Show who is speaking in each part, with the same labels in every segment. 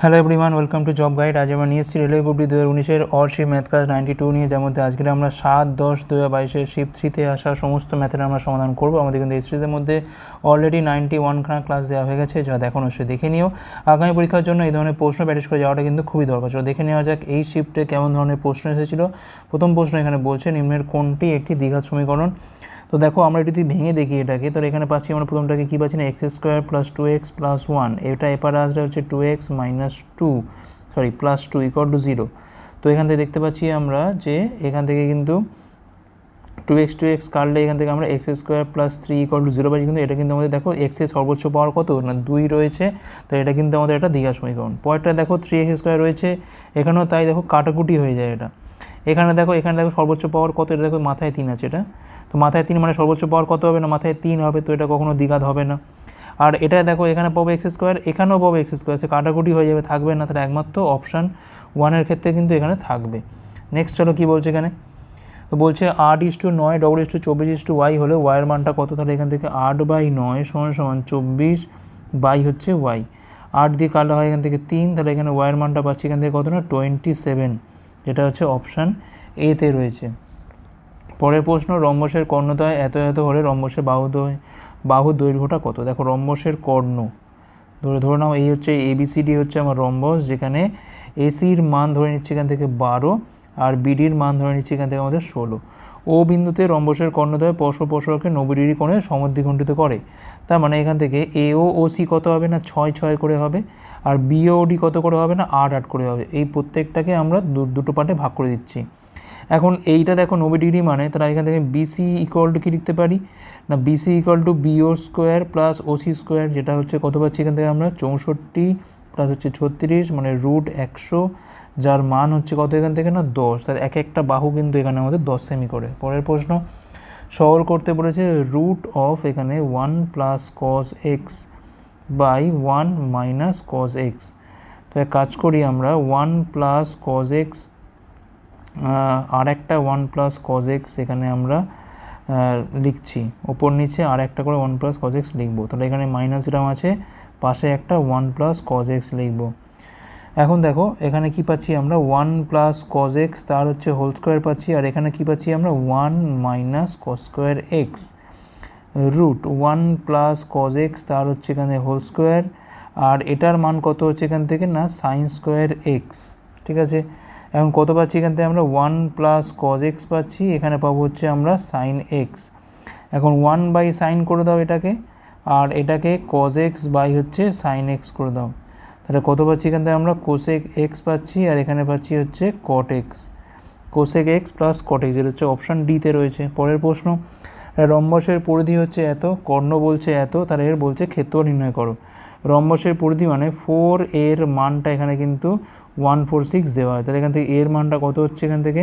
Speaker 1: Hello everyone welcome to job guide আজ আমরা নিয়ে এসেছি রেলওয়ে গ্রুপটি দু হাজার উনিশের অল শিপ ম্যাথ ক্লাস নাইনটি টু নিয়ে, যার মধ্যে আজকে আমরা সাত দশ দু হাজার বাইশের শিপ থ্রিতে আসা সমস্ত ম্যাথের আমরা সমাধান করব। আমাদের কিন্তু এই সিরিজের মধ্যে অলরেডি নাইনটি ওয়ানখানা ক্লাস দেওয়া হয়ে গেছে যা দেখো অবশ্যই দেখে নিও। আগামী পরীক্ষার জন্য এই ধরনের প্রশ্ন প্র্যাকটিস করে যাওয়াটা কিন্তু খুবই দরকার। চলো দেখে নেওয়া যাক এই শিফটে কেমন ধরনের প্রশ্ন এসেছিল। প্রথম প্রশ্ন এখানে বলছে, নিম্নের কোনটি একটি দ্বিঘাত সমীকরণ? তো দেখো, আমরা যদি ভেঙে দেখি এটাকে তো এখানে পাচ্ছি আমরা প্রথমটাকে কী পাচ্ছি না? X square plus two x plus one এটা এপারে আসলে হচ্ছে two x minus two sorry plus two equal to zero তো এখান থেকে দেখতে পাচ্ছি আমরা যে এখান থেকে কিন্তু টু এক্স টু এক্স কাটলে এখান থেকে আমরা x square plus three equal to zero পাচ্ছি। কিন্তু এটা কিন্তু আমাদের দেখো এক্সের সর্বোচ্চ পাওয়ার কত? না, দুই রয়েছে। তো এটা কিন্তু আমাদের একটা দীঘা সমীকরণ। পরেরটা দেখো থ্রি এক্স স্কোয়ার রয়েছে। এখানেও তাই দেখো, কাটাকুটি হয়ে যায় এটা। এখানে দেখো এখানে দেখো সর্বোচ্চ পাওয়ার কত? এটা দেখো মাথায় তিন আছে এটা। তো মাথায় তিন মানে সর্বোচ্চ পাওয়ার কত হবে না? মাথায় তিন হবে, তো এটা কখনো দ্বিঘাত হবে না। আর এটা দেখো, এখানে পাবো এক্স স্কোয়ার এখানেও পাবো এক্স স্কোয়ার সে কাটাকুটি হয়ে যাবে, থাকবে না তাহলে একমাত্র অপশান ওয়ানের ক্ষেত্রে কিন্তু এখানে থাকবে। নেক্সট চলো কী বলছে এখানে? তো বলছে আট ইস টু নয় ডবল ইস টু চব্বিশ ইস টু ওয়াই হলে ওয়াইয়ের মানটা কত? তাহলে এখান থেকে আট বাই নয় সমান সমান চব্বিশ বাই হচ্ছে ওয়াই আট দিয়ে কাটা হয় এখান থেকে তিন, তাহলে এখানে ওয়াইয়ের মানটা পাচ্ছি এখান থেকে কত না? টোয়েন্টি সেভেন যেটা হচ্ছে অপশান এতে রয়েছে। পরের প্রশ্ন, রম্বসের কর্ণদয় এত এত হলে রম্বসের বাহু বাহু দৈর্ঘ্যটা কত? দেখো, রম্বসের কর্ণ। ধরে ধরে নাও, এই হচ্ছে এবিসিডি হচ্ছে আমার রম্বস, যেখানে এসির মান ধরে নিচ্ছে এখান থেকে বারো, আর বিডির মান ধরে নিচ্ছে এখান থেকে আমাদের ষোলো। ও বিন্দুতে রম্বসের কর্ণদয় পরস্পর পরস্পরকে নব্বই ডিগ্রি কোণে সমদ্বিখণ্ডিত করে। তার মানে এখান থেকে এ ও ও সি কত হবে না? ছয় ছয় করে হবে। আর বিওডি কত করে হবে না? আট আট করে হবে। এই প্রত্যেকটাকে আমরা দু, দুটো পার্টে ভাগ করে দিচ্ছি। এখন এইটা দেখো নব্বই ডিগ্রি মানে তারা এখান থেকে বিসি ইকুয়াল টু কী লিখতে পারি? না BC equal to BO square plus OC square যেটা হচ্ছে কত পাচ্ছি এখান থেকে আমরা? চৌষট্টি প্লাস হচ্ছে ছত্রিশ মানে রুট একশো। যার মান হচ্ছে কত এখান থেকে না? দশ। তার এক একটা বাহু কিন্তু এখানে আমাদের দশ সেমি করে। পরের প্রশ্ন, সরল করতে বলেছে রুট অফ এখানে one plus cos x by one minus cos x তো এক কাজ করি আমরা ওয়ান প্লাস কজ এক্স আর একটা ওয়ান প্লাস কজ এক্স এখানে আমরা লিখছি। ওপর নিচে আর একটা করে ওয়ান প্লাস কজ এক্স লিখব। তাহলে এখানে মাইনাস রাম আছে, পাশে একটা ওয়ান প্লাস কজ এক্স লিখব। এখন দেখো, এখানে কি পাচ্ছি আমরা? ওয়ান প্লাস কজ এক্স তার হচ্ছে হোল স্কোয়ার পাচ্ছি, আর এখানে কি পাচ্ছি আমরা? One minus cos square x root one plus cos x তার হচ্ছে এখানে হোল স্কোয়ার আর এটার মান কত হচ্ছে এখান থেকে? না সাইন স্কোয়ার এক্স ঠিক আছে? এখন কত পাচ্ছি এখান থেকে আমরা? ওয়ান প্লাস কজ এক্স পাচ্ছি, এখানে পাবো হচ্ছে আমরা সাইন এক্স এখন ওয়ান বাই সাইন করে দাও এটাকে, আর এটাকে কজ এক্স বাই হচ্ছে সাইন এক্স করে দাও। তাহলে কত পাচ্ছি এখান থেকে আমরা? কোসেক এক্স পাচ্ছি আর এখানে পাচ্ছি হচ্ছে cot x cosec x plus cot x এটা হচ্ছে অপশান ডিতে রয়েছে। পরের প্রশ্ন, রম্বসের পরিধি হচ্ছে এত, কর্ণ বলছে এত, তাহলে এর বলছে ক্ষেত্র নির্ণয় করো। রম্বসের পরিধি মানে ফোর এর মানটা এখানে কিন্তু ওয়ান ফোর সিক্স দেওয়া হয়। তাহলে এখান থেকে এর মানটা কত হচ্ছে এখান থেকে?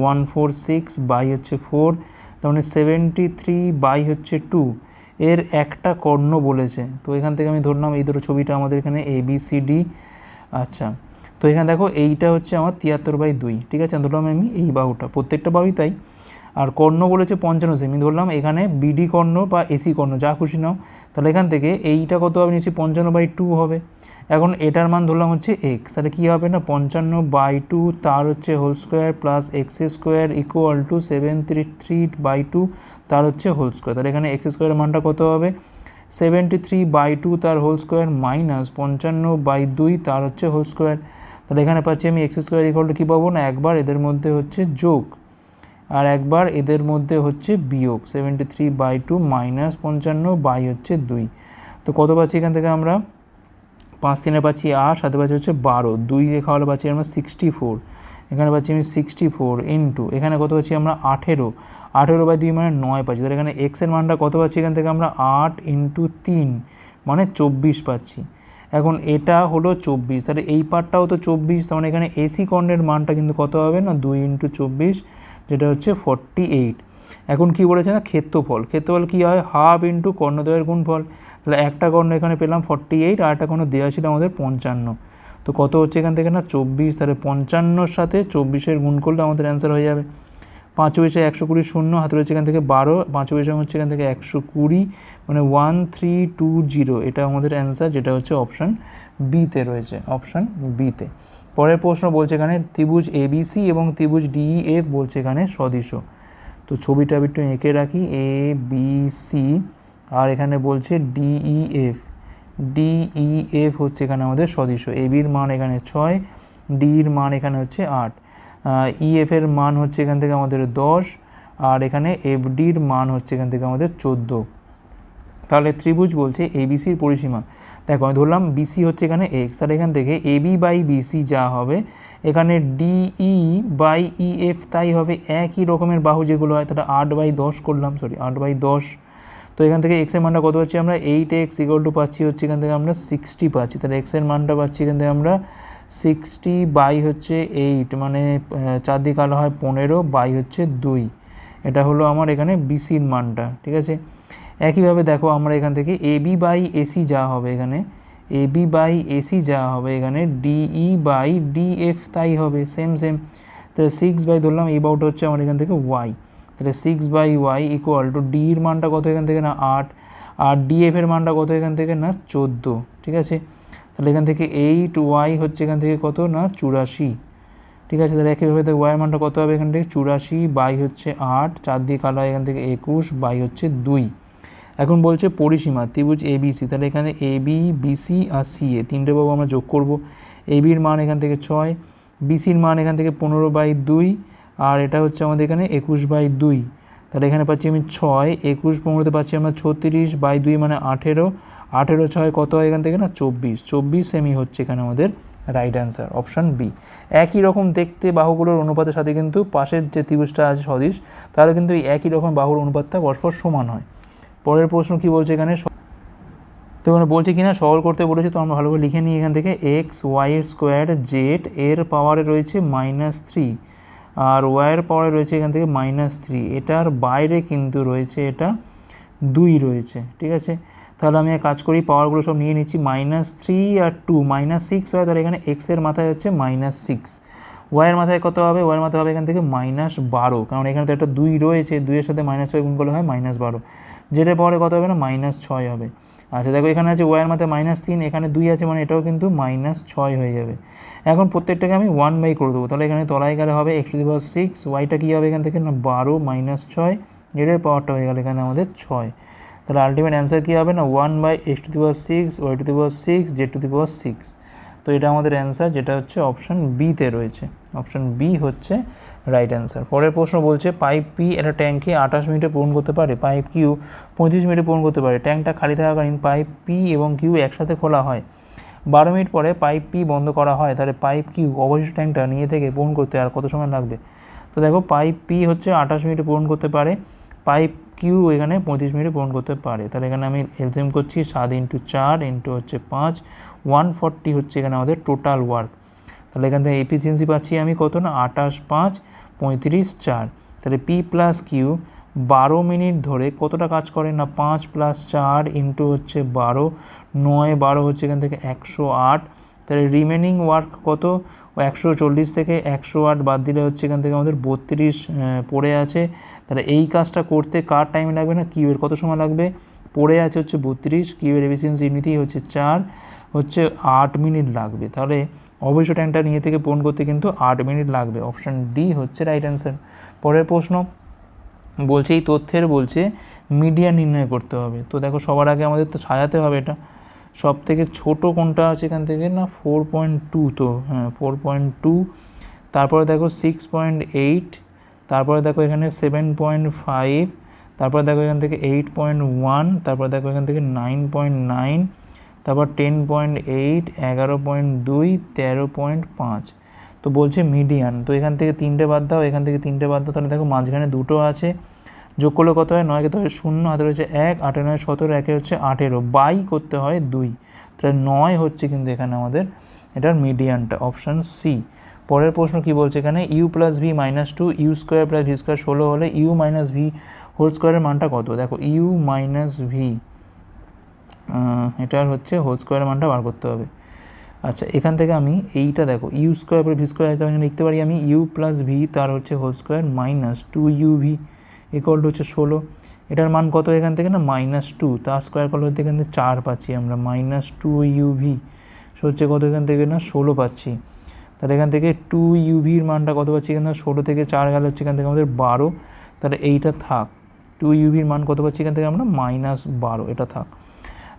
Speaker 1: ওয়ান ফোর সিক্স বাই হচ্ছে ফোর তার মানে সেভেন্টি থ্রি বাই হচ্ছে টু এর একটা কর্ণ বলেছে। তো এখান থেকে আমি ধরলাম এই দুটো ছবিটা আমাদের এখানে এ বি সি ডি আচ্ছা। তো এখানে দেখো এইটা হচ্ছে আমার তিয়াত্তর বাই দুই, ঠিক আছে? ধরলাম আমি এই বাহুটা। প্রত্যেকটা বাহুই তাই। আর কর্ণ বলেছে পঞ্চান্ন সেমি। ধরলাম এখানে বিডি কর্ণ বা এসি কর্ণ, যা খুশি নাও। তাহলে এখান থেকে এইটা কত হবে? নিশ্চয়ই পঞ্চান্ন বাই টু হবে। এখন এটার মান ধরলাম হচ্ছে এক্স তাহলে কী হবে না? পঞ্চান্ন বাই টু তার হচ্ছে whole square plus x square equal to seven three three by two তার হচ্ছে হোল স্কোয়ার তাহলে এখানে এক্স স্কোয়ারের মানটা কত হবে? সেভেন্টি থ্রি বাই টু তার হোল স্কোয়ার মাইনাস পঞ্চান্ন বাই দুই তার হচ্ছে হোল স্কোয়ার তাহলে এখানে পাচ্ছি আমি এক্স স্কোয়ার ইকুয়াল টু কী পাবো না? একবার এদের মধ্যে হচ্ছে যোগ। আর একবার এদের মধ্যে হচ্ছে বিয়োগ seventy three by two minus পঞ্চান্ন বাই হচ্ছে দুই। তো কত পাচ্ছি এখান থেকে আমরা? পাঁচ তিনে পাচ্ছি আট সাথে পাচ্ছি হচ্ছে বারো। দুই লেখা হলে পাচ্ছি আমরা সিক্সটি ফোর এখানে পাচ্ছি আমি সিক্সটি ফোর ইন্টু এখানে কত পাচ্ছি আমরা? আঠেরো। আঠেরো বাই দুই মানে নয় পাচ্ছি। তাহলে এখানে এক্সের মানটা কত পাচ্ছি এখান থেকে আমরা? আট ইন্টু তিন মানে চব্বিশ পাচ্ছি। এখন এটা হলো চব্বিশ। তাহলে এই পার্টটাও তো চব্বিশ, তার মানে এখানে এসি কর্ণের মানটা কিন্তু কত হবে না? দুই ইন্টু চব্বিশ। যেটা হচ্ছে ফর্টি এইট এখন কী বলেছে না? ক্ষেত্রফল। ক্ষেত্রফল কী হয়? হাফ ইন্টু কর্ণদ্বয়ের গুণফল। তাহলে একটা কর্ণ এখানে পেলাম ফর্টি এইট আর একটা কর্ণ দেওয়া ছিল আমাদের পঞ্চান্ন। তো কত হচ্ছে এখান থেকে না? চব্বিশ। তাহলে পঞ্চান্নর সাথে চব্বিশের গুণ করলে আমাদের অ্যান্সার হয়ে যাবে। পাঁচ পয়সা একশো কুড়ি শূন্য, হাতে রয়েছে এখান থেকে বারো। পাঁচ পয়সা হচ্ছে এখান থেকে একশো কুড়ি মানে ওয়ান থ্রি টু জিরো এটা আমাদের অ্যান্সার যেটা হচ্ছে অপশান বিতে রয়েছে। অপশান বিতে পরের প্রশ্ন বলছে এখানে, ত্রিভুজ এবিসি এবং ত্রিভুজ ডিইএফ বলছে এখানে সদৃশ। তো ছবিটা একটু এঁকে রাখি এ বি সি আর এখানে বলছে ডিইএফ ডিইএফ হচ্ছে এখানে আমাদের সদৃশ। এবির মান এখানে ছয় ডির মান এখানে হচ্ছে আট। ইএফ এর মান হচ্ছে এখান থেকে আমাদের দশ, আর এখানে এফডির মান হচ্ছে এখান থেকে আমাদের চোদ্দ। তাহলে ত্রিভুজ বলছে এবিসির পরিসীমা। দেখো আমি ধরলাম বিসি হচ্ছে এখানে এক্স তাহলে এখান থেকে এবি বাই বিসি যা হবে এখানে ডিই বাই ইএফ তাই হবে একই রকমের বাহু যেগুলো হয় তাহলে আট বাই দশ করলাম সরি আট বাই দশ। তো এখান থেকে এক্সের মানটা কত পাচ্ছি আমরা? এইট এক্স ইকুয়াল টু পাচ্ছি হচ্ছে এখান থেকে আমরা সিক্সটি পাচ্ছি তাহলে এক্সের মানটা পাচ্ছি এখান থেকে আমরা সিক্সটি বাই হচ্ছে এইট মানে আহ, চার দিকে আলো হয় পনেরো বাই হচ্ছে দুই। এটা হলো আমার এখানে বিসির মানটা ঠিক আছে? একইভাবে দেখো আমরা এখান থেকে এবি বাই এসি যা হবে এখানে এবি বাই এসি যা হবে এখানে ডিই বাই ডিএফ তাই হবে সেম সেম তাহলে সিক্স বাই ধরলাম, এই বাউটা হচ্ছে আমার এখান থেকে ওয়াই তাহলে six by Y equal to ডির মানটা কত এখান থেকে না আট, আর ডিএফ এর মানটা কত এখান থেকে না চোদ্দ, ঠিক আছে? তাহলে এখান থেকে এইট ওয়াই হচ্ছে এখান থেকে কত না চুরাশি, ঠিক আছে? তাহলে একইভাবে দেখ ওয়াই মানটা কত হবে এখান থেকে? চুরাশি বাই হচ্ছে আট, চার দিয়ে কালো এখান থেকে একুশ বাই হচ্ছে দুই। এখন বলছে পরিসীমা, ত্রিভুজ এ বিসি তাহলে এখানে এ বি বিসি আর সি এ তিনটে বাবু আমরা যোগ করব। এ বির মান এখান থেকে ছয় বিসির মান এখান থেকে পনেরো বাই দুই, আর এটা হচ্ছে আমাদের এখানে একুশ বাই দুই। তাহলে এখানে পাচ্ছি আমি ছয়, একুশ পনেরোতে পাচ্ছি আমরা ছত্রিশ বাই দুই মানে আঠেরো আঠেরো ছয় কত হয় এখান থেকে না? চব্বিশ চব্বিশ সেমি হচ্ছে এখানে আমাদের রাইট অ্যান্সার অপশান বি একই রকম দেখতে বাহুগুলোর অনুপাতের সাথে কিন্তু পাশের যে ত্রিভুজটা আছে সদৃশ তাহলে কিন্তু একই রকম বাহুর অনুপাতটা পরস্পর সমান হয়। পরের প্রশ্ন কি বলছে এখানে? তো এখানে বলছে কিনা? সরল করতে বলেছে, তো আমরা ভালোভাবে লিখে নিই এখান থেকে। এক্স ওয়াই স্কোয়ার জেড এর পাওয়ারে রয়েছে মাইনাস থ্রি আর ওয়াইয়ের পাওয়ারে রয়েছে এখান থেকে মাইনাস থ্রি এটার বাইরে কিন্তু রয়েছে, এটা দুই রয়েছে, ঠিক আছে? তাহলে আমি কাজ করি পাওয়ারগুলো সব নিয়ে নিচ্ছি মাইনাস থ্রি আর টু মাইনাস সিক্স হয়, তাহলে এখানে এক্সের মাথায় হচ্ছে মাইনাস সিক্স ওয়াইয়ের মাথায় কত হবে? ওয়াইয়ের মাথায় হবে এখান থেকে মাইনাস বারো, কারণ এখানে তো একটা দুই রয়েছে, দুইয়ের সাথে মাইনাস ছয় গুণ করলে হয় মাইনাস বারো। যেটার পরে কত হবে না? মাইনাস ছয় হবে। আচ্ছা দেখো এখানে আছে ওয়াইয়ের মাথায় মাইনাস তিন, এখানে দুই আছে মানে এটাও কিন্তু মাইনাস ছয় হয়ে যাবে। এখন প্রত্যেকটাকে আমি ওয়ান বাই করে দেবো। তাহলে এখানে তলায় গেলে হবে x to the power six ওয়াইটা কী হবে এখান থেকে? না, বারো মাইনাস ছয় এটার পাওয়ারটা হয়ে গেল এখানে আমাদের ছয়। তাহলে আলটিমেট অ্যান্সার কী হবে না? One by x to the power six y to the power six z to the power six তো এটা আমাদের অ্যান্সার যেটা হচ্ছে অপশান বিতে রয়েছে। অপশান বি হচ্ছে রাইট অ্যান্সার পরের প্রশ্ন বলছে, পাইপ পি একটা ট্যাঙ্কে আঠাশ মিনিটে পূরণ করতে পারে, পাইপ কিউ পঁয়ত্রিশ মিনিটে পূরণ করতে পারে। ট্যাঙ্কটা খালি থাকাকালীন পাইপ পি এবং কিউ একসাথে খোলা হয়। বারো মিনিট পরে পাইপ পি বন্ধ করা হয়, তাহলে পাইপ কিউ অবশিষ্ট ট্যাঙ্কটা নিয়ে থেকে পূরণ করতে আর কত সময় লাগবে? তো দেখো, পাইপ পি হচ্ছে আঠাশ মিনিটে পূরণ করতে পারে, পাইপ কিউ এখানে পঁয়ত্রিশ মিনিটে পূরণ করতে পারে। তাহলে এখানে আমি এলজিএম করছি, সাত ইন্টু চার ইন্টু হচ্ছে পাঁচ, ওয়ান ফর্টি হচ্ছে এখানে আমাদের টোটাল ওয়ার্ক। তাহলে এখান থেকে এফিসিয়েন্সি পাচ্ছি আমি কত না, আঠাশ পাঁচ পঁয়ত্রিশ চার। তাহলে পি প্লাস কিউ বারো মিনিট ধরে কতটা কাজ করে না? পাঁচ প্লাস চার ইন্টু হচ্ছে বারো, নয় বারো হচ্ছে এখান থেকে একশো আট। তাহলে রিমেনিং ওয়ার্ক কত? একশো চল্লিশ থেকে একশো আট বাদ দিলে হচ্ছে এখান থেকে আমাদের বত্রিশ পড়ে আছে। তাহলে এই কাজটা করতে কার টাইম লাগবে না? কিউয়ের কত সময় লাগবে? পড়ে আছে হচ্ছে বত্রিশ কিউয়ের এফিসিয়েন্সি এমনিতেই হচ্ছে চার, হচ্ছে আট মিনিট লাগবে। তাহলে অবশ্য ট্যাঙ্কটা নিয়ে থেকে পূরণ করতে কিন্তু আট মিনিট লাগবে। অপশান ডি হচ্ছে রাইট অ্যান্সার পরের প্রশ্ন, বলছে এই তথ্যের বলছে মিডিয়া নির্ণয় করতে হবে। তো দেখো সবার আগে আমাদের তো সাজাতে হবে এটা। সব থেকে ছোটো কোনটা আছে এখান থেকে না? ফোর পয়েন্ট টু তো হ্যাঁ ফোর পয়েন্ট টু তারপরে দেখো সিক্স পয়েন্ট এইট তারপরে দেখো এখানে সেভেন পয়েন্ট ফাইভ তারপরে দেখো এখান থেকে এইট পয়েন্ট ওয়ান তারপরে দেখো এখান থেকে নাইন পয়েন্ট নাইন তারপর টেন পয়েন্ট এইট এগারো পয়েন্ট দুই, তেরো পয়েন্ট পাঁচ। তো বলছে মিডিয়ান তো এখান থেকে তিনটে বাদ দাও, এখান থেকে তিনটে বাদ দাও, তাহলে দেখো মাঝখানে দুটো আছে। যোগ করলে কত হয়? নয় কত হয় শূন্য, হাতে রয়েছে এক, আটে নয় সতেরো, একে হচ্ছে আঠেরো। বাই করতে হয় দুই। তাহলে নয় হচ্ছে কিন্তু এখানে আমাদের এটার মিডিয়ানটা অপশান সি পরের প্রশ্ন কি বলছে এখানে? U plus v minus two u square plus v square ষোলো হলে ইউ মাইনাস ভি হোল স্কোয়ারের মানটা কত? দেখো ইউ মাইনাস ভি এটার হচ্ছে হোল স্কোয়ারের মানটা বার করতে হবে। আচ্ছা এখান থেকে আমি এইটা দেখো ইউ স্কোয়ার পরে ভি স্কোয়ার এখানে লিখতে পারি আমি ইউ প্লাস ভি তার হচ্ছে whole square minus two u v equal to হচ্ছে ষোলো। এটার মান কত এখান থেকে না? মাইনাস টু তার স্কোয়ার করলে হচ্ছে এখান থেকে চার পাচ্ছি আমরা মাইনাস টু ইউ ভি হচ্ছে কত এখান থেকে না? ষোলো পাচ্ছি। তাহলে এখান থেকে টু ইউভির মানটা কত পাচ্ছি এখান? থেকে ষোলো থেকে চার গেলে হচ্ছে এখান থেকে আমাদের বারো। তাহলে এইটা থাক টু ইউভির মান কত পাচ্ছি এখান থেকে আমরা? মাইনাস বারো, এটা থাক।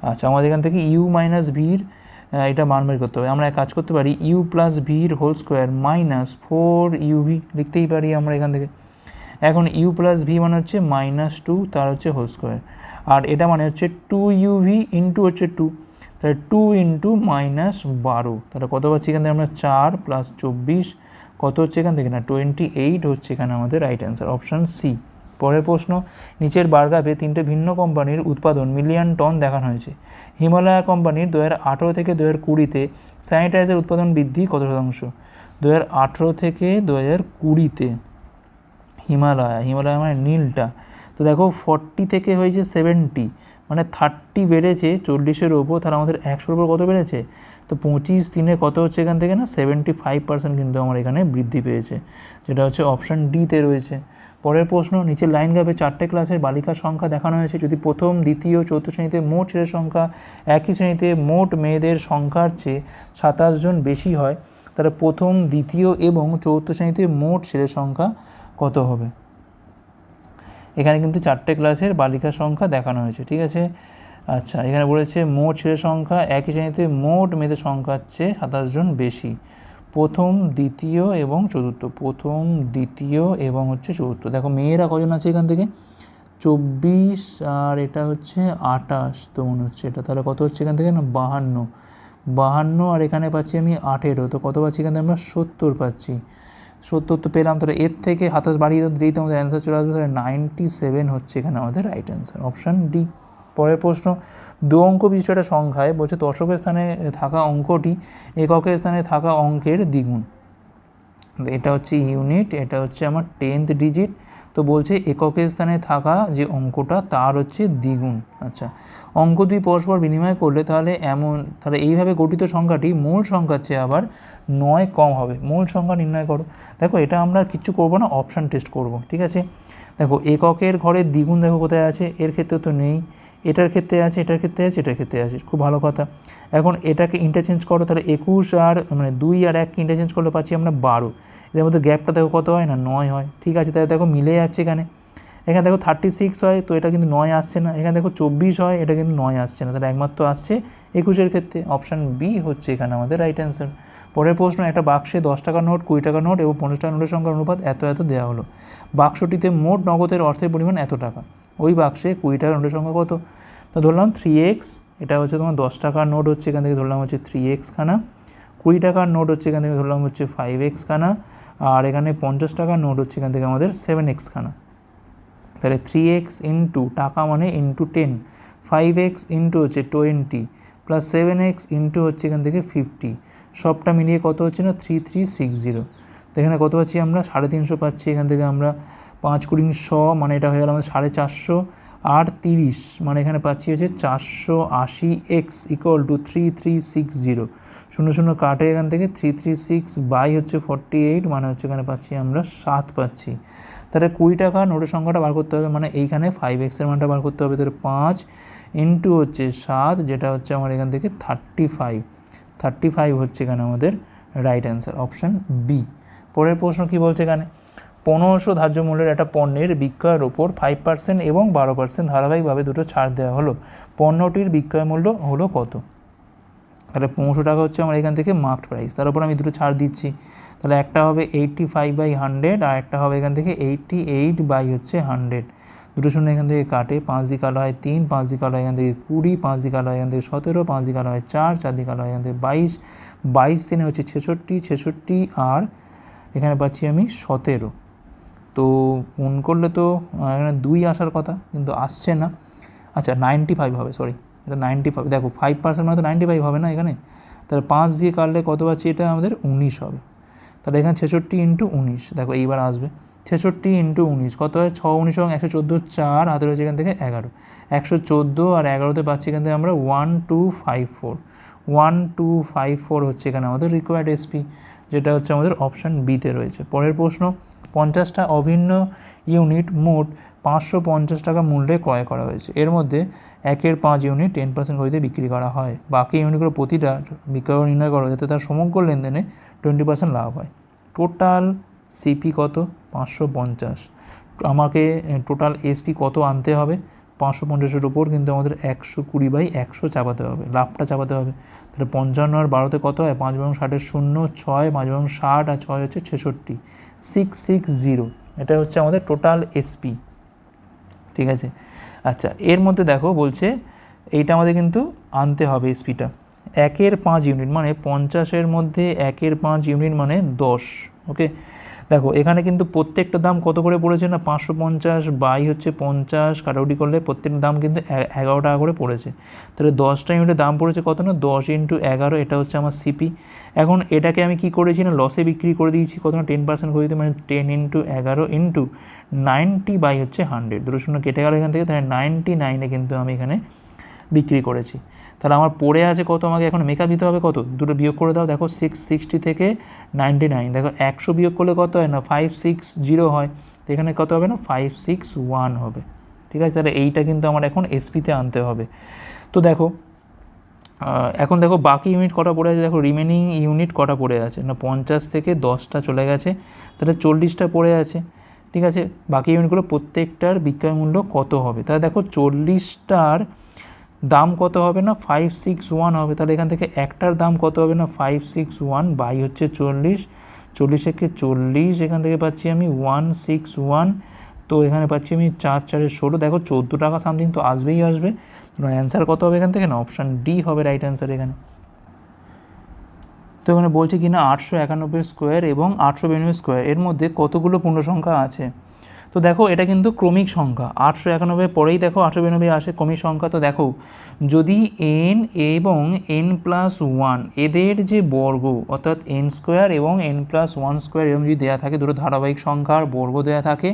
Speaker 1: আচ্ছা আমাদের এখান থেকে ইউ মাইনাস ভির এটা মান বের করতে হবে। আমরা এক কাজ করতে পারি ইউ প্লাস ভির whole square minus four u v লিখতেই পারি আমরা এখান থেকে। এখন ইউ প্লাস ভি মানে হচ্ছে মাইনাস টু তার হচ্ছে হোল স্কোয়ার আর এটা মানে হচ্ছে টু ইউভি ইন্টু হচ্ছে টু তাহলে টু ইন্টু মাইনাস বারো। তাহলে কত পাচ্ছি এখান থেকে আমরা? চার প্লাস চব্বিশ। কত হচ্ছে এখান থেকে না? টোয়েন্টি এইট হচ্ছে এখানে আমাদের রাইট অ্যান্সার অপশান সি পরের প্রশ্ন, নিচের বারগ্রাফে তিনটে ভিন্ন কোম্পানির উৎপাদন মিলিয়ন টন দেখানো হয়েছে। হিমালয়া কোম্পানির দু হাজার আঠেরো থেকে দু হাজার কুড়িতে স্যানিটাইজার উৎপাদন বৃদ্ধি কত শতাংশ? দু হাজার আঠেরো থেকে দু হাজার কুড়িতে। হিমালয়া হিমালয়া মানে নীলটা। তো দেখো ফর্টি থেকে হয়েছে সেভেন্টি মানে থার্টি বেড়েছে চল্লিশের ওপর, তাহলে আমাদের একশোর ওপর কত বেড়েছে? তো পঁচিশ দিনে কত হচ্ছে এখান থেকে না? সেভেন্টি ফাইভ পার্সেন্ট কিন্তু আমার এখানে বৃদ্ধি পেয়েছে। যেটা হচ্ছে অপশান ডিতে রয়েছে। পরের প্রশ্ন, নিচের লাইন গ্রাফে চারটে ক্লাসের বালিকার সংখ্যা দেখানো হয়েছে। যদি প্রথম, দ্বিতীয়, চতুর্থ শ্রেণীতে মোট ছেলের সংখ্যা একই শ্রেণীতে মোট মেয়েদের সংখ্যার চেয়ে সাতাশ জন বেশি হয়, তাহলে প্রথম, দ্বিতীয় এবং চতুর্থ শ্রেণীতে মোট ছেলের সংখ্যা কত হবে? এখানে কিন্তু চারটে ক্লাসের বালিকার সংখ্যা দেখানো হয়েছে, ঠিক আছে? আচ্ছা এখানে বলেছে মোট ছেলের সংখ্যা একই শ্রেণীতে মোট মেয়েদের সংখ্যার চেয়ে সাতাশ জন বেশি। প্রথম, দ্বিতীয় এবং চতুর্থ। প্রথম, দ্বিতীয় এবং হচ্ছে চতুর্থ। দেখো, মেয়েরা কজন আছে এখান থেকে? চব্বিশ আর এটা হচ্ছে আটাশ তো মনে হচ্ছে এটা। তাহলে কত হচ্ছে এখান থেকে? না, বাহান্ন। বাহান্ন আর এখানে পাচ্ছি আমি আঠেরো। তো কত পাচ্ছি এখান থেকে? আমরা সত্তর পাচ্ছি। সত্তর তো পেলাম। তাহলে এর থেকে হাতাশ বাড়িয়ে দিলেই তো আমাদের অ্যান্সার চলে আসবে। তাহলে নাইনটি সেভেন হচ্ছে এখানে আমাদের রাইট অ্যান্সার অপশান ডি পরের প্রশ্ন, দু অঙ্ক বিশিষ্ট একটা সংখ্যায় বলছে দশকের স্থানে থাকা অঙ্কটি এককের স্থানে থাকা অঙ্কের দ্বিগুণ। এটা হচ্ছে ইউনিট এটা হচ্ছে আমার টেন্থ ডিজিট তো বলছে এককের স্থানে থাকা যে অঙ্কটা, তার হচ্ছে দ্বিগুণ। আচ্ছা অঙ্ক দুই পরস্পর বিনিময় করলে তাহলে এমন, তাহলে এইভাবে গঠিত সংখ্যাটি মূল সংখ্যার চেয়ে আবার নয় কম হবে। মূল সংখ্যা নির্ণয় করো। দেখো, এটা আমরা কিচ্ছু করব না অপশান টেস্ট করব, ঠিক আছে? দেখো, এককের ঘরের দ্বিগুণ দেখো কোথায় আছে? এর ক্ষেত্রে তো নেই। এটার ক্ষেত্রে আছে, এটার ক্ষেত্রে আছে, এটার ক্ষেত্রে আছে, খুব ভালো কথা। এখন এটাকে ইন্টারচেঞ্জ করো, তাহলে একুশ আর মানে দুই আর এককে ইন্টারচেঞ্জ করলে পাচ্ছি আমরা বারো। এদের মধ্যে গ্যাপটা দেখো কত হয় না, নয় হয়। ঠিক আছে, তাহলে দেখো মিলে যাচ্ছে এখানে। এখানে দেখো থার্টি সিক্স হয়, তো এটা কিন্তু নয় আসছে না। এখানে দেখো চব্বিশ হয়, এটা কিন্তু নয় আসছে না। তাহলে একমাত্র আসছে একুশের ক্ষেত্রে। অপশান বি হচ্ছে এখানে আমাদের রাইট অ্যান্সার পরের প্রশ্ন, একটা বাক্সে দশ টাকার নোট, কুড়ি টাকার নোট এবং পঞ্চাশ টাকার নোটের সংখ্যার অনুপাত এত এত দেওয়া হলো। বাক্সটিতে মোট নগদের অর্থের পরিমাণ এত টাকা। ওই বাক্সে কুড়ি টাকার নোটের সংখ্যা কত? তো ধরলাম থ্রি এক্স এটা হচ্ছে তোমার দশ টাকার নোট হচ্ছে এখান থেকে ধরলাম হচ্ছে থ্রি এক্স খানা। কুড়ি টাকার নোট হচ্ছে এখান থেকে ধরলাম হচ্ছে ফাইভ এক্স খানা। আর এখানে পঞ্চাশ টাকার নোট হচ্ছে এখান থেকে আমাদের সেভেন এক্স খানা। তাহলে থ্রি এক্স ইন্টু টাকা মানে into ten five x into হচ্ছে twenty plus seven x into হচ্ছে এখান থেকে ফিফটি সবটা মিলিয়ে কত হচ্ছে না? থ্রি থ্রি সিক্স জিরো তো এখানে কত পাচ্ছি আমরা? সাড়ে তিনশো পাচ্ছি। এখান থেকে আমরা পাঁচ কুড়ি শ মানে এটা হয়ে গেল আমাদের সাড়ে চারশো। আর তিরিশ মানে এখানে পাচ্ছি হচ্ছে চারশো আশি x equal to three three six zero শূন্য শূন্য কাটে এখান থেকে থ্রি থ্রি সিক্স বাই হচ্ছে ফর্টি এইট মানে হচ্ছে এখানে পাচ্ছি আমরা সাত পাচ্ছি। তাহলে কুড়ি টাকা নোটের সংখ্যাটা বার করতে হবে মানে এইখানে ফাইভ এক্সের মানটা বার করতে হবে, তাহলে পাঁচ ইন্টু হচ্ছে সাত, যেটা হচ্ছে আমার এখান থেকে থার্টি ফাইভ থার্টি ফাইভ হচ্ছে এখানে আমাদের রাইট অ্যান্সার অপশান বি পরের প্রশ্ন কী বলছে এখানে? পনেরোশো ধার্য মূল্যের একটা পণ্যের বিক্রয়ের ওপর ফাইভ পার্সেন্ট এবং বারো পার্সেন্ট ধারাবাহিকভাবে দুটো ছাড় দেওয়া হলো। পণ্যটির বিক্রয় মূল্য হলো কত? তাহলে পনেরোশো টাকা হচ্ছে আমার এখান থেকে মার্কড প্রাইস তার উপর আমি দুটো ছাড় দিচ্ছি। তাহলে একটা হবে এইটটি ফাইভ বাই হান্ড্রেড আর একটা হবে এখান থেকে এইটটি এইট বাই হচ্ছে হান্ড্রেড দুটো শূন্য এখান থেকে কাটে, পাঁচ দিক আলো হয় তিন, পাঁচ দিক আলো এখান থেকে কুড়ি, পাঁচ দিক আলো হয় এখান থেকে সতেরো, পাঁচ দিক আলো হয় চার চার দিক আলো হয় এখান থেকে বাইশ। বাইশ দিনে হচ্ছে ছেষট্টি ছেষট্টি আর এখানে পাচ্ছি আমি সতেরো। তো ফোন করলে তো এখানে দুই আসার কথা, কিন্তু আসছে না। আচ্ছা নাইনটি ফাইভ হবে সরি এটা নাইনটি ফাইভ দেখো ফাইভ পার্সেন্ট মানে তো নাইনটি ফাইভ হবে না এখানে? তাহলে পাঁচ দিয়ে কাটলে কত পাচ্ছি? এটা আমাদের উনিশ হবে। তাহলে এখানে ছেষট্টি ইন্টু উনিশ, দেখো, এইবার আসবে। ছেষট্টি ইন্টু উনিশ, কত হয়? ছ, উনিশ এবং একশো চোদ্দ, চার, হাতে রয়েছে এখান থেকে এগারো। একশো চোদ্দ আর এগারোতে পাচ্ছি এখান থেকে আমরা one two five four one two five four হচ্ছে এখানে আমাদের রিকোয়ার্ড এসপি যেটা হচ্ছে আমাদের অপশান বিতে রয়েছে। পরের প্রশ্ন পঞ্চাশটা অভিন্ন ইউনিট মোট পাঁচশো পঞ্চাশ টাকা মূল্যে ক্রয় করা হয়েছে। এর মধ্যে একের পাঁচ ইউনিট টেন পার্সেন্ট গতিতে বিক্রি করা হয়। বাকি ইউনিটগুলো প্রতিটা বিক্রয় নির্ণয় করা যাতে তার সমগ্র লেনদেনে টোয়েন্টি পার্সেন্ট লাভ হয়। টোটাল সিপি কত? পাঁচশো পঞ্চাশ। আমাকে টোটাল এসপি কত আনতে হবে? পাঁচশো পঞ্চাশের উপর কিন্তু আমাদের একশো কুড়ি বাই একশো চাপাতে হবে। লাভটা চাপাতে হবে। তাহলে পঞ্চান্ন আর বারোতে কত হয়? পাঁচ বরং ষাটের শূন্য, ছয়, পাঁচ বরং ষাট, আর ছয় হচ্ছে ছেষট্টি। সিক্স সিক্স জিরো এটা হচ্ছে আমাদের টোটাল এসপি ঠিক আছে? আচ্ছা এর মধ্যে দেখো বলছে, এইটা আমাদের কিন্তু আনতে হবে এসপিটা একের পাঁচ ইউনিট মানে পঞ্চাশের মধ্যে একের পাঁচ ইউনিট মানে দশ। ওকে দেখো, এখানে কিন্তু প্রত্যেকটা দাম কত করে পড়েছে না? পাঁচশো পঞ্চাশ, বাই হচ্ছে পঞ্চাশ, কাটাকুটি করলে প্রত্যেকটা দাম কিন্তু এগারো টাকা করে পড়েছে। তাহলে দশটা ইউনিটের দাম পড়েছে কত না? দশ ইন্টু এগারো, এটা হচ্ছে আমার সিপি এখন এটাকে আমি কি করেছি না? লসে বিক্রি করে দিয়েছি, কত না? টেন পার্সেন্ট করে দিতে মানে টেন ইন্টু এগারো ইন্টু নাইনটি বাই হচ্ছে হান্ড্রেড দুটো শূন্য কেটে গেল এখান থেকে, তাহলে নাইনটি নাইনে কিন্তু আমি এখানে বিক্রি করেছি। তাহলে আমার পড়ে আছে কত? আমাকে এখন মেকআপ দিতে হবে কত? দুটো বিয়োগ করে দাও, দেখো সিক্স সিক্সটি থেকে নাইনটি নাইন দেখো একশো বিয়োগ করলে কত হয় না? ফাইভ সিক্স জিরো হয়। তো এখানে কত হবে না? ফাইভ সিক্স ওয়ান হবে। ঠিক আছে? তাহলে এইটা কিন্তু আমার এখন এসপিতে আনতে হবে। তো দেখো এখন দেখো বাকি ইউনিট কটা পড়ে আছে? দেখো রিমেনিং ইউনিট কটা পড়ে আছে? না, পঞ্চাশ থেকে দশটা চলে গেছে। তাহলে চল্লিশটা পড়ে আছে। ঠিক আছে? বাকি ইউনিটগুলো প্রত্যেকটার বিক্রয় মূল্য কত হবে? তাহলে দেখো চল্লিশটার দাম কত হবে না? ফাইভ সিক্স ওয়ান হবে। তাহলে এখান থেকে একটার দাম কত হবে না? ফাইভ সিক্স ওয়ান বাই হচ্ছে চল্লিশ। চল্লিশ একে চল্লিশ, এখান থেকে পাচ্ছি আমি ওয়ান সিক্স ওয়ান তো এখানে পাচ্ছি আমি চার চারের ষোলো। দেখো চোদ্দ টাকা সামথিং তো আসবেই আসবে। অ্যান্সার কত হবে এখান থেকে না? অপশান ডি হবে রাইট অ্যান্সার এখানে। তো এখানে বলছে কি না আটশো একানব্বই স্কোয়ার এবং আটশো বিরানব্বই স্কোয়ার এর মধ্যে কতগুলো পূর্ণ সংখ্যা আছে? তো দেখো, এটা কিন্তু ক্রমিক সংখ্যা। আটশো একানব্বই পরেই দেখো, আটশো বিরানব্বই আসে ক্রমিক সংখ্যা। তো দেখো, যদি এন এবং এন প্লাস ওয়ান এদের যে বর্গ, অর্থাৎ এন স্কোয়ার এবং এন প্লাস ওয়ান স্কোয়ার এরকম যদি দেওয়া থাকে, দুটো ধারাবাহিক সংখ্যার বর্গ দেওয়া থাকে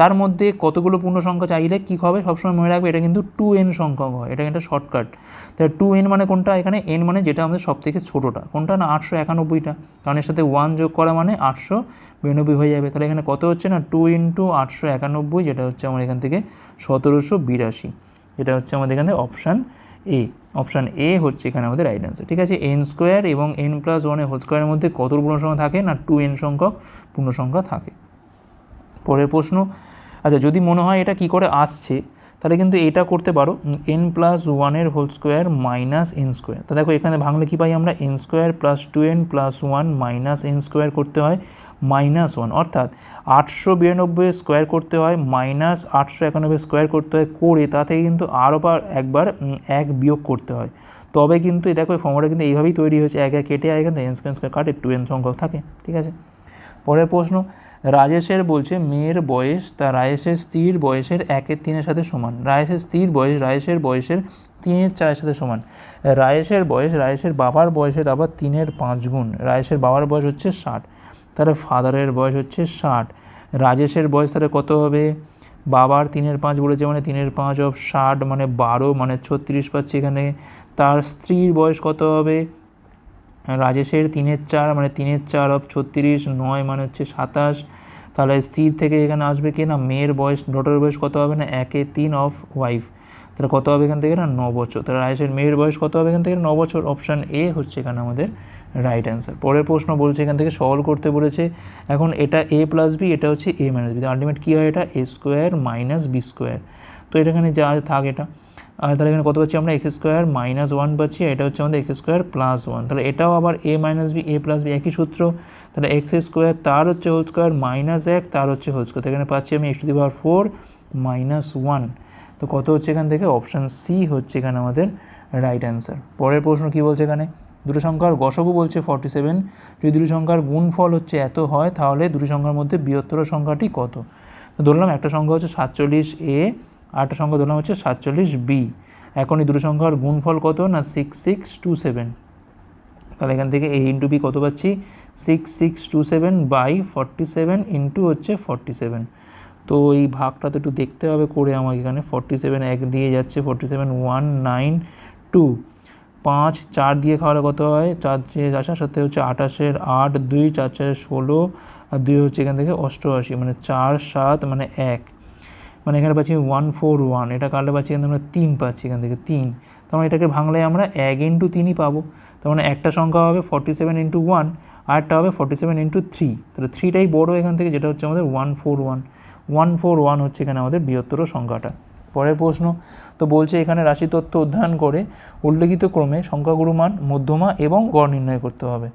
Speaker 1: তার মধ্যে কতগুলো পূর্ণ সংখ্যা চাইলে কী হবে? সবসময় মনে রাখবে, এটা কিন্তু টু এন সংখ্যক হয়, এটা একটা শর্টকাট তাহলে টু এন মানে কোনটা? এখানে এন মানে যেটা আমাদের সব থেকে ছোটোটা। কোনটা না? আটশো একানব্বইটা। কারণ এর সাথে ওয়ান যোগ করা মানে আটশো বিরানব্বই হয়ে যাবে। তাহলে এখানে কত হচ্ছে না? টু ইন্টু আটশো একানব্বই, যেটা হচ্ছে আমার এখান থেকে সতেরোশো বিরাশি। এটা হচ্ছে আমাদের এখানে অপশান এ অপশান এ হচ্ছে এখানে আমাদের রাইট অ্যান্সার ঠিক আছে? এন স্কোয়ার এবং এন প্লাস ওয়ানের হোল স্কোয়ারের মধ্যে কত পূর্ণ সংখ্যা থাকে? না টু এন সংখ্যক পূর্ণ সংখ্যা থাকে। পরের প্রশ্ন আচ্ছা যদি মনে হয় এটা কি করে আসছে, তাহলে কিন্তু এটা করতে পারো এন প্লাস ওয়ানের whole square minus n square তা দেখো, এখানে ভাঙলে কী পাই আমরা? N square plus two n plus one minus n square করতে হয় মাইনাস ওয়ান অর্থাৎ আটশো বিরানব্বই স্কোয়ার করতে হয় মাইনাস আটশো একানব্বই স্কোয়ার করতে হয় করে, তা থেকে কিন্তু আরও বার, একবার এক বিয়োগ করতে হয়। তবে কিন্তু এই ফর্মুলা কিন্তু এইভাবেই তৈরি হয়েছে, এক এক কেটে এখান থেকে এন স্কোয়ার স্কোয়ার কাটে টু এন সংখ্যক থাকে, ঠিক আছে? পরের প্রশ্ন, রাজেশের বলছে মেয়ের বয়স, তা রাজেশের স্ত্রীর বয়সের একের তিনের সাথে সমান। রাজেশের স্ত্রীর বয়স, রাজেশের বয়সের তিনের চারের সাথে সমান। রাজেশের বয়স, রাজেশের বাবার বয়সের আবার তিনের পাঁচ গুণ। রাজেশের বাবার বয়স হচ্ছে ষাট। তাহলে ফাদারের বয়স হচ্ছে ষাট। রাজেশের বয়স তাহলে কত হবে? বাবার তিনের পাঁচ বলেছে মানে তিনের পাঁচ অফ ষাট মানে বারো মানে ছত্রিশ পাচ্ছে এখানে। তার স্ত্রীর বয়স কত হবে? রাজেশের তিনের চার মানে তিনের চার অফ ছত্রিশ, নয় মানে হচ্ছে সাতাশ। তাহলে স্থির থেকে এখানে আসবে কি না? মেয়ের বয়স ডটার বয়স কত হবে না? একে তিন অফ ওয়াইফ তাহলে কত হবে এখান থেকে না? ন বছর। তাহলে রাজেশের মেয়ের বয়স কত হবে এখান থেকে? ন বছর। অপশান এ হচ্ছে এখানে আমাদের রাইট অ্যান্সার পরের প্রশ্ন বলছে এখান থেকে সলভ করতে বলেছে, এখন এটা এ প্লাস বি এটা হচ্ছে এ মাইনাস বি আলটিমেট কী হয় এটা? A square minus b square তো এটা এখানে যা থাক এটা। আর তাহলে এখানে কত পাচ্ছি আমরা? এক্স স্কোয়ার মাইনাস ওয়ান পাচ্ছি এটা হচ্ছে আমাদের এক্স স্কোয়ার প্লাস ওয়ান তাহলে এটাও আবার a minus b a plus b একই সূত্র। তাহলে এক্স স্কোয়ার তার হচ্ছে হোল স্কোয়ার মাইনাস এক, তার হচ্ছে হোল স্কোয়ার এখানে পাচ্ছি আমি x to the power four minus one তো কত হচ্ছে এখান থেকে? অপশান সি হচ্ছে এখানে আমাদের রাইট অ্যান্সার পরের প্রশ্ন কী বলছে এখানে? দুটো সংখ্যার গসগু বলছে ফর্টি সেভেন যদি দুটো সংখ্যার গুণফল হচ্ছে এত হয়, তাহলে দুটো সংখ্যার মধ্যে বৃহত্তর সংখ্যাটি কত? ধরলাম একটা সংখ্যা হচ্ছে সাতচল্লিশ এ একটা সংখ্যা ধরলাম হচ্ছে সাতচল্লিশ বি এখন এই দুটো সংখ্যার গুণফল কত না সিক্স সিক্স টু সেভেন তাহলে এখান থেকে এ ইন্টু বি কত পাচ্ছি? Six six two seven by forty seven into হচ্ছে ফর্টি সেভেন তো এই ভাগটা তো একটু দেখতে হবে করে আমাকে এখানে ফর্টি সেভেন এক দিয়ে যাচ্ছে forty seven one nine two পাঁচ, চার দিয়ে খাওয়ালে কত হয়? চার যে চার সাথে হচ্ছে আঠাশের আট, দুই, চার, চারে ষোলো, আর দুই হচ্ছে এখান থেকে অষ্টআশি মানে চার, সাত মানে এক। মানে এখানে পাচ্ছি ওয়ান ফোর ওয়ান এটা কাটলে পাচ্ছি এখানে আমরা তিন পাচ্ছি, এখান থেকে তিন। তার মানে এটাকে ভাঙলে আমরা এক ইন্টু তিনই পাবো। তার মানে একটা সংখ্যা হবে ফর্টি সেভেন ইন্টু ওয়ান আরেকটা হবে ফর্টি সেভেন ইন্টু থ্রি তাহলে থ্রিটাই বড়ো এখান থেকে, যেটা হচ্ছে আমাদের one four one one four one হচ্ছে এখানে আমাদের বৃহত্তর সংখ্যাটা। পরের প্রশ্ন, তো বলছে এখানে রাশি তত্ত্ব অধ্যয়ন করে উল্লেখিত ক্রমে সংখ্যাগুরু মান, মধ্যমা এবং গড় নির্ণয় করতে হবে।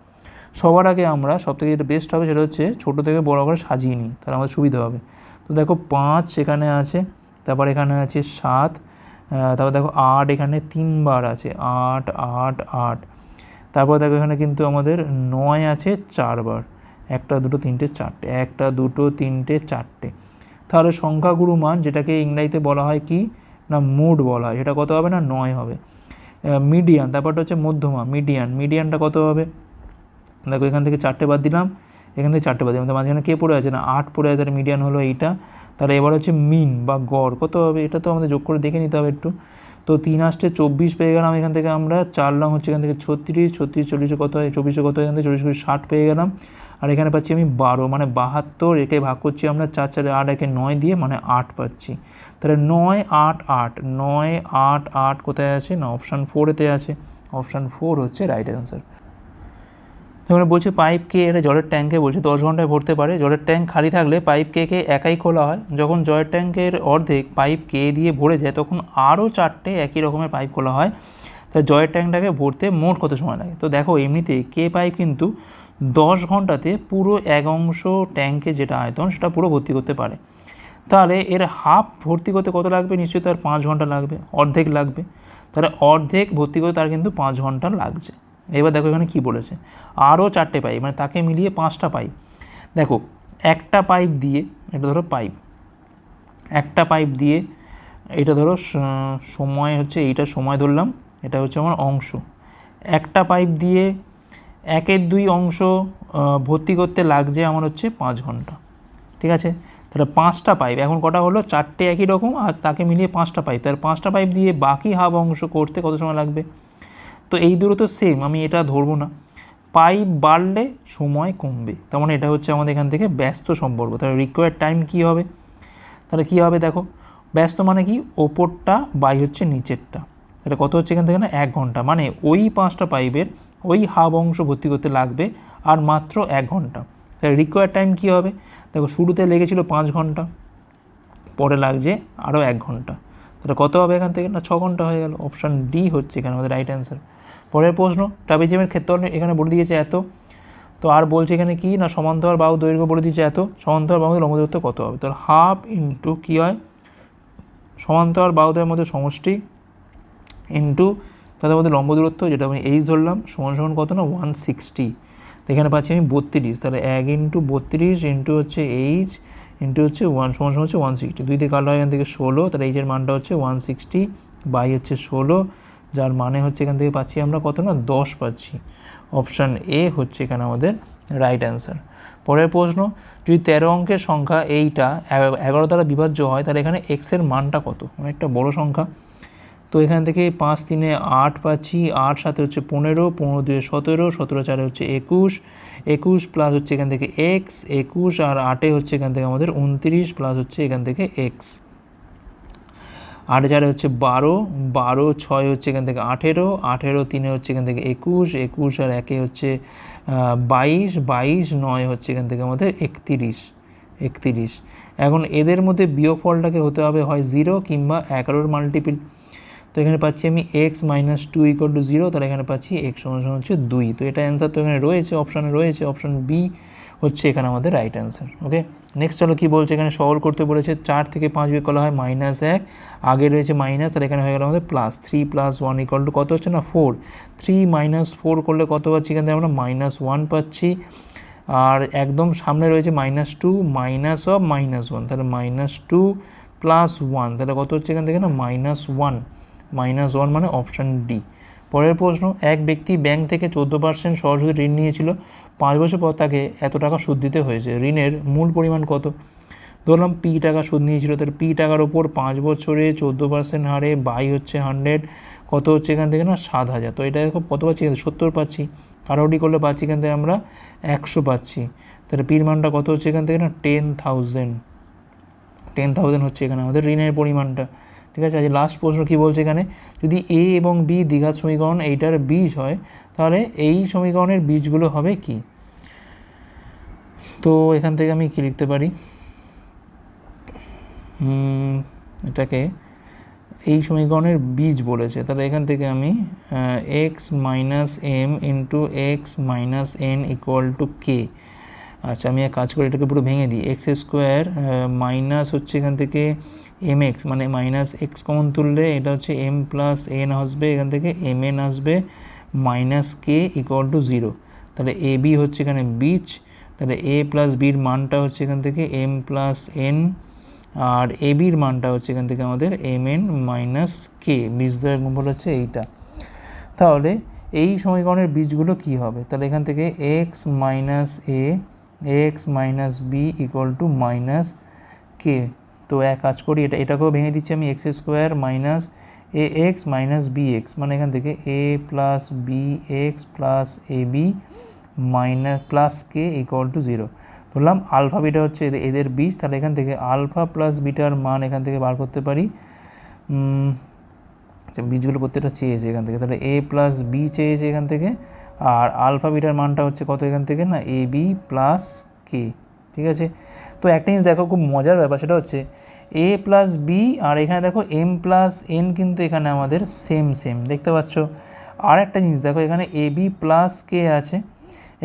Speaker 1: সবার আগে আমরা সবথেকে যেটা বেস্ট হবে সেটা হচ্ছে ছোটো থেকে বড় করে সাজিয়ে নিই, তাহলে আমাদের সুবিধা হবে। তো দেখো পাঁচ এখানে আছে, তারপর এখানে আছে সাত তারপর দেখো আট এখানে তিনবার আছে, আট আট আট। তারপর দেখো এখানে কিন্তু আমাদের নয় আছে চারবার, একটা, দুটো, তিনটে, চারটে, একটা, দুটো, তিনটে, চারটে। তাহলে সংখ্যাগুরু মান যেটাকে ইংরাজিতে বলা হয় কি? না মুড বলা হয় এটা কত হবে না? নয় হবে। মিডিয়ান তারপরটা হচ্ছে মধ্যমা মিডিয়ান মিডিয়ানটা কত হবে? দেখো এখান থেকে চারটে বাদ দিলাম এখান থেকে চারটে দিলাম তো মাঝখানে কে পড়ে আছে না? আট পড়ে আছে মিডিয়ান হলো এইটা। তাহলে এবার হচ্ছে মিন বা গড়। কত হবে? এটা তো আমাদের যোগ করে দেখে নিতে হবে একটু। তো তিন আসতে চব্বিশ পেয়ে গেলাম এখান থেকে আমরা। চার লাং হচ্ছে এখান থেকে ছত্রিশ। ছত্রিশ, চল্লিশে কত হয়? চব্বিশে কত এখান থেকে? চল্লিশ ষাট পেয়ে গেলাম। আর এখানে পাচ্ছি আমি বারো। মানে বাহাত্তর একে ভাগ করছি আমরা চার, চারে আট, একে নয় দিয়ে মানে আট পাচ্ছি। তাহলে নয়, আট আট। নয়, আট আট কোথায় আছে? না অপশান ফোরেতে আছে। অপশান ফোর হচ্ছে রাইট অ্যান্সার এখানে বলছে পাইপ কে এটা জলের ট্যাঙ্কে বলছে, দশ ঘন্টায় ভরতে পারে। জলের ট্যাঙ্ক খালি থাকলে পাইপ কে একাই খোলা হয়। যখন জলের ট্যাঙ্কের অর্ধেক পাইপ কে দিয়ে ভরে যায়, তখন আরও চারটে একই রকমের পাইপ খোলা হয়। তাই জয়ের ট্যাঙ্কটাকে ভরতে মোট কত সময় লাগে? তো দেখো, এমনিতে কে পাইপ কিন্তু দশ ঘন্টাতে পুরো এক অংশ ট্যাঙ্কে যেটা আয়তন, সেটা পুরো ভর্তি করতে পারে। তাহলে এর হাফ ভর্তি করতে কত লাগবে? নিশ্চয়ই তার পাঁচ ঘণ্টা লাগবে, অর্ধেক লাগবে। তাহলে অর্ধেক ভর্তি করতে তার কিন্তু পাঁচ ঘণ্টা লাগছে। এবার দেখো এখানে কি বলেছে? আরও চারটে পাইপ মানে তাকে মিলিয়ে পাঁচটা পাইপ দেখো, একটা পাইপ দিয়ে, এটা ধরো পাইপ একটা পাইপ দিয়ে, এটা ধরো সময় হচ্ছে, এইটা সময় ধরলাম, এটা হচ্ছে আমার অংশ। একটা পাইপ দিয়ে একের দুই অংশ ভর্তি করতে লাগছে আমার হচ্ছে পাঁচ ঘণ্টা। ঠিক আছে? তাহলে পাঁচটা পাইপ এখন কটা হলো? চারটে একই রকম, আর তাকে মিলিয়ে পাঁচটা পাইপ তাহলে পাঁচটা পাইপ দিয়ে বাকি হাফ অংশ করতে কত সময় লাগবে? তো এই দুটো তো সেম আমি এটা ধরবো না। পাইপ বাড়লে সময় কমবে। তার মানে এটা হচ্ছে আমাদের এখান থেকে ব্যস্ত সম্পর্ক। তাহলে রিকোয়ার্ড টাইম কী হবে? তাহলে কী হবে দেখো? ব্যস্ত মানে কি? ওপরটা, বাই হচ্ছে নিচেরটা। তাহলে কত হচ্ছে এখান থেকে না? এক ঘণ্টা। মানে ওই পাঁচটা পাইপের ওই হাফ অংশ ভর্তি করতে লাগবে আর মাত্র এক ঘণ্টা। তাহলে রিকোয়ার্ড টাইম কী হবে? দেখো শুরুতে লেগেছিল পাঁচ ঘণ্টা, পরে লাগছে আরও এক ঘণ্টা। তাহলে কত হবে এখান থেকে? না, ছ ঘণ্টা হয়ে গেল। অপশান ডি হচ্ছে এখানে আমাদের রাইট অ্যান্সার পরের প্রশ্ন, ট্রাপিজিয়ামের ক্ষেত্রফল এখানে বলে দিয়েছে এত। তো আর বলছে এখানে কি? না, সমান্তরাল বাহু দৈর্ঘ্য বলে দিয়েছে এত। সমান্তরাল বাহুদের লম্ব দূরত্ব কত হবে? তাহলে হাফ ইন্টু কী হয়? সমান্তরাল বাহুদের মধ্যে সমষ্টি ইন্টু তাদের মধ্যে লম্ব দূরত্ব যেটা আমি এইচ ধরলাম, সমান সমান কত না? ওয়ান সিক্সটি তো এখানে পাচ্ছি আমি বত্রিশ। তাহলে এক ইন্টু বত্রিশ ইন্টু হচ্ছে এইচ ইন্টু হচ্ছে ওয়ান সমান সমান হচ্ছে ওয়ান সিক্সটি দুই কাটলো হয় এখান থেকে ষোলো, তাহলে এইচের মানটা হচ্ছে ওয়ান সিক্সটি বাই হচ্ছে ষোলো। যার মানে হচ্ছে এখান থেকে পাচ্ছি আমরা কত না? দশ পাচ্ছি। অপশান এ হচ্ছে এখানে আমাদের রাইট অ্যান্সার পরের প্রশ্ন, যদি তেরো অঙ্কের সংখ্যা এইটা এগা- এগারো দ্বারা বিভাজ্য হয়, তাহলে এখানে এক্সের মানটা কত? অনেকটা বড় সংখ্যা। তো এখান থেকে পাঁচ তিনে আট পাচ্ছি, আট সাথে হচ্ছে পনেরো পনেরো দুয়ে সতেরো সতেরো চারে হচ্ছে একুশ একুশ প্লাস হচ্ছে এখান থেকে এক্স একুশ, আর আটে হচ্ছে এখান থেকে আমাদের উনত্রিশ প্লাস হচ্ছে এখান থেকে এক্স আট চারে হচ্ছে বারো বারো ছয় হচ্ছে এখান থেকে আঠেরো আঠেরো তিনে হচ্ছে এখান থেকে একুশ একুশ আর একে হচ্ছে বাইশ বাইশ নয় হচ্ছে এখান থেকে আমাদের একতিরিশ একতিরিশ। এখন এদের মধ্যে বিয়োগফলটাকে হতে হবে হয় জিরো কিংবা এগারোর মাল্টিপিল তো এখানে পাচ্ছি আমি x minus two equal to zero তাহলে এখানে পাচ্ছি এক্স সমান হচ্ছে দুই। তো এটা অ্যান্সার তো এখানে রয়েছে অপশানে রয়েছে অপশান বি হচ্ছে এখানে আমাদের রাইট অ্যান্সার ওকে নেক্সট চলো কী বলছে এখানে? সরল করতে বলেছে, চার থেকে পাঁচ বিয়োগ করা হয় মাইনাস এক, আগে রয়েছে মাইনাস আর এখানে হয়ে গেল আমাদের plus three plus one equal to কত হচ্ছে না? ফোর থ্রি মাইনাস ফোর করলে কত পাচ্ছি এখান থেকে আমরা? মাইনাস ওয়ান পাচ্ছি। আর একদম সামনে রয়েছে minus two minus of minus one তাহলে মাইনাস টু প্লাস ওয়ান তাহলে কত হচ্ছে এখান থেকে না? মাইনাস ওয়ান মাইনাস ওয়ান মানে অপশান ডি পরের প্রশ্ন, এক ব্যক্তি ব্যাংক থেকে চোদ্দ পার্সেন্ট সরাসরি ঋণ নিয়েছিল, পাঁচ বছর পর তাকে এত টাকা সুদ দিতে হয়েছে, ঋণের মূল পরিমাণ কত? ধরলাম পি টাকা সুদ নিয়েছিল তার পি টাকার ওপর পাঁচ বছরে চোদ্দ পার্সেন্ট হারে বাই হচ্ছে হান্ড্রেড কত হচ্ছে এখান থেকে না সাত হাজার, তো এটা কত পাচ্ছি সত্তর পাচ্ছি কারোটি করলে পাচ্ছি এখান থেকে আমরা একশো পাচ্ছি, তাহলে পির মানটা কত হচ্ছে এখান থেকে না? টেন থাউজেন্ড টেন থাউজেন্ড হচ্ছে এখানে আমাদের ঋণের পরিমাণটা। ঠিক আছে? আজ লাস্ট প্রশ্ন কী বলছে এখানে? যদি এ এবং বি দ্বিঘাত সমীকরণ এইটার বীজ হয়, তাহলে এই সমীকরণের বীজগুলো হবে কি? তো এখান থেকে আমি কি লিখতে পারি? এটাকে এই সমীকরণের বীজ বলেছে। তাহলে এখান থেকে আমি x minus m into x minus n equal to k আচ্ছা আমি এক কাজ করি, এটাকে পুরো ভেঙে দিই। এক্স স্কোয়ার মাইনাস হচ্ছে এখান থেকে এম এক্স মানে মাইনাস এক্স কমন তুললে এটা হচ্ছে এম প্লাস এন আসবে, এখান থেকে এম এন আসবে minus k equal to zero তাহলে এ বি হচ্ছে এখানে বীজ তাহলে এ প্লাস বির মানটা হচ্ছে এখান থেকে এম প্লাস এন আর এ বির মানটা হচ্ছে এখান থেকে আমাদের এম এন মাইনাস কে বীজদ্বয়ের গুণফল হচ্ছে এইটা। তাহলে এই সমীকরণের বীজগুলো কি হবে? তাহলে এখান থেকে x minus a x minus b equal to minus k তো এক কাজ করি, এটা, এটাকেও ভেঙে দিচ্ছি আমি x square minus a x minus b x মানে এখান থেকে a plus b x plus a b minus plus k equal to zero ধরলাম আলফা বিটা হচ্ছে এদের- বীজ তাহলে এখান থেকে আলফা প্লাস বিটার মান এখান থেকে বার করতে পারি। আচ্ছা বীজগুলো প্রত্যেকটা চেয়েছে এখান থেকে, তাহলে এ প্লাস বি চেয়েছে এখান থেকে, আর আলফা বিটার মানটা হচ্ছে কত এখান থেকে না এ বি প্লাস কে ঠিক আছে? তো একটা জিনিস দেখো, খুব মজার ব্যাপার সেটা হচ্ছে এ প্লাস বি আর এখানে দেখো এম প্লাস এন কিন্তু এখানে আমাদের সেম সেম দেখতে পাচ্ছ? আর একটা জিনিস দেখো, এখানে এ বি প্লাস কে আছে।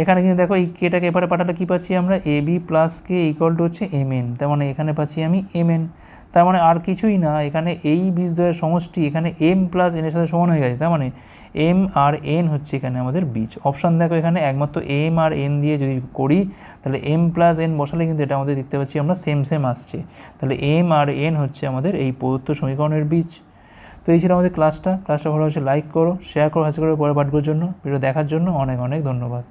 Speaker 1: এখানে কিন্তু দেখো এই কেটাকে এবারে পাঠালে কী পাচ্ছি আমরা? A b plus k equal to হচ্ছে এম এন তার মানে এখানে পাচ্ছি আমি এম এন তার মানে আর কিছুই না, এখানে এই বীজদ্বয়ের সমষ্টি এখানে এম প্লাস এনের সাথে সমান হয়ে গেছে, তার মানে এম আর এন হচ্ছে এখানে আমাদের বীজ। অপশান দেখো এখানে, একমাত্র এম আর এন দিয়ে যদি করি, তাহলে এম প্লাস এন বসালে কিন্তু এটা আমাদের দেখতে পাচ্ছি আমরা সেম সেম আসছে। তাহলে এম আর এন হচ্ছে আমাদের এই প্রদত্ত সমীকরণের বীজ। তো এই ছিল আমাদের ক্লাসটা ক্লাসটা ভালো হচ্ছে লাইক করো শেয়ার করো, হাসি করে পরে পাঠগুলোর জন্য। ভিডিও দেখার জন্য অনেক অনেক ধন্যবাদ।